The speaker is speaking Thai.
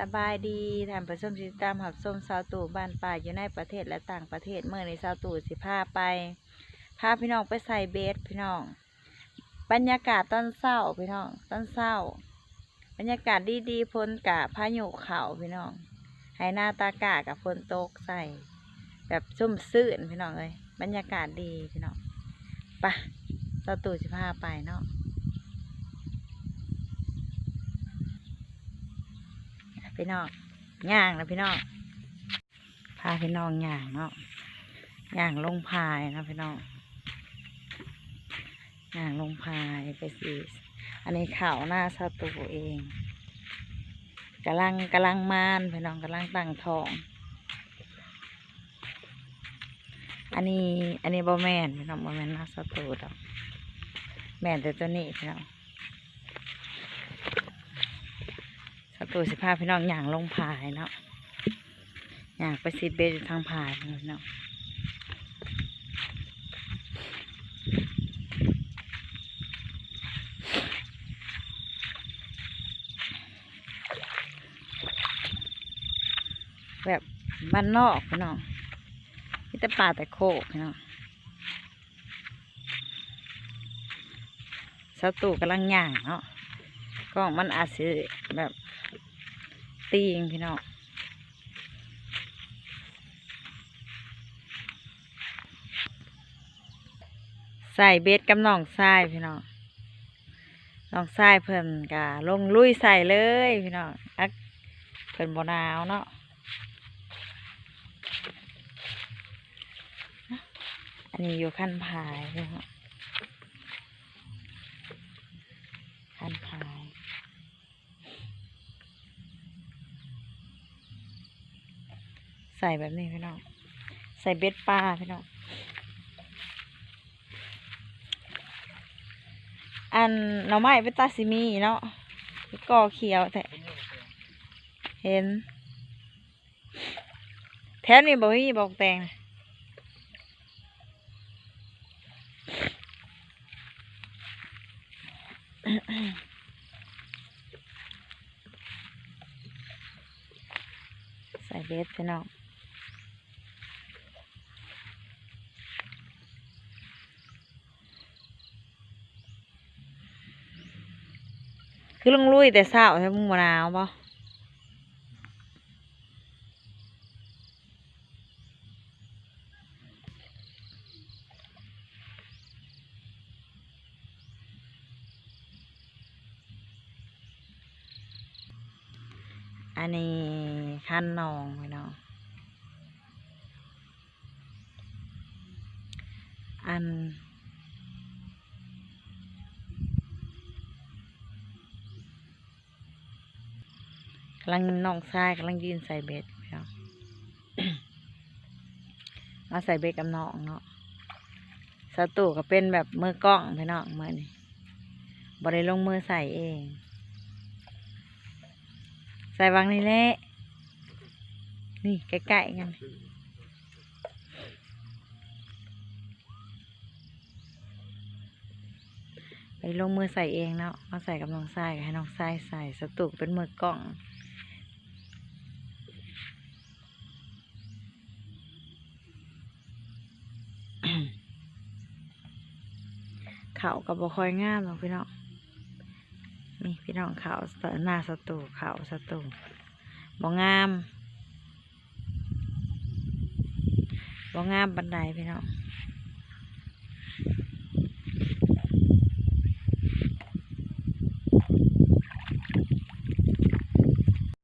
สบายดีท่านผู้ชมที่ติดตามหับส้มสาวตู่บ้านป่าอยู่ในประเทศและต่างประเทศเมื่อในสาวตู่สิพาไปพาพี่น้องไปใส่เบสพี่น้อง บรรยากาศตอนเศร้าพี่น้องตอนเศร้า บรรยากาศดีๆพ้นกะพายุเขาพี่น้องให้หน้าตากากับฝนตกใส่ แบบชุ่มซื่นพี่น้องเลยบรรยากาศดีพี่น้องไปะสาวตู่สิพาไปเนาะ พี่น้องย่างนะพี่น้องพาพี่น้องย่างเนาะย่างลงพายนะพี่น้องย่างลงพายไปสิอันนี้ข่าวหน้าสตูเองกำลังกำลังมานพี่น้องกำลังตั้งทอง อันนี้อันนี้บ่แมนพี่น้องบ่แมนหน้าสตูดอกแม่นแต่ตัวนี้พี่น้อง สตูสิพาพี่น้องอย่างลงพายเนาะอย่างไปซีเบสอยู่ทางพายพี่น้องแบบบ้านนอกพี่น้องมีแต่ป่าแต่โคกพี่น้องสตูกำลังย่างเนาะกล้องมันอาจสิแบบ ตีงพี่น้องใส่เบ็ดกับน้องทรายพี่น้องน้องทรายเพิ่นกะลงลุยใส่เลยพี่น้องอักเพิ่นบ่หนาวเนาะอันนี้อยู่ขั้นพายพี่น้องขั้นพาย ใส่แบบนี้พี่น้อง ใส่เบ็ดปลาพี่น้อง อันหน่อไม้เป็นตาซิมีเนาะก่อเขียวแต่เห็น แถวนี้บอกมีบอกแตงใส่เบ็ดพี่น้อง คือลงลุยแต่เช้าใช่มึงมะนาวปะอันนี้ขั้นนองพี่น้องอัน กำลังน้องชายกำลังยืนใส่เบ็ดพี่น้องมาใส่เบ็ดกับน้องเนาะสตูก็เป็นแบบมือกล้องพี่น้องมือนี่บริลงมือใส่เอง ใส่วางนี่แหละนี่ใกล้ๆกันไปลงมือใส่เองเนาะมาใส่กับน้องทรายให้น้องทรายใส่สตูกเป็นมือกล้อง เขากับบคอยงามหรอกพี่น้องนี่พี่น้องเขาหน้าสตูเขาสตูบงามบงามบันไดพี่น้อง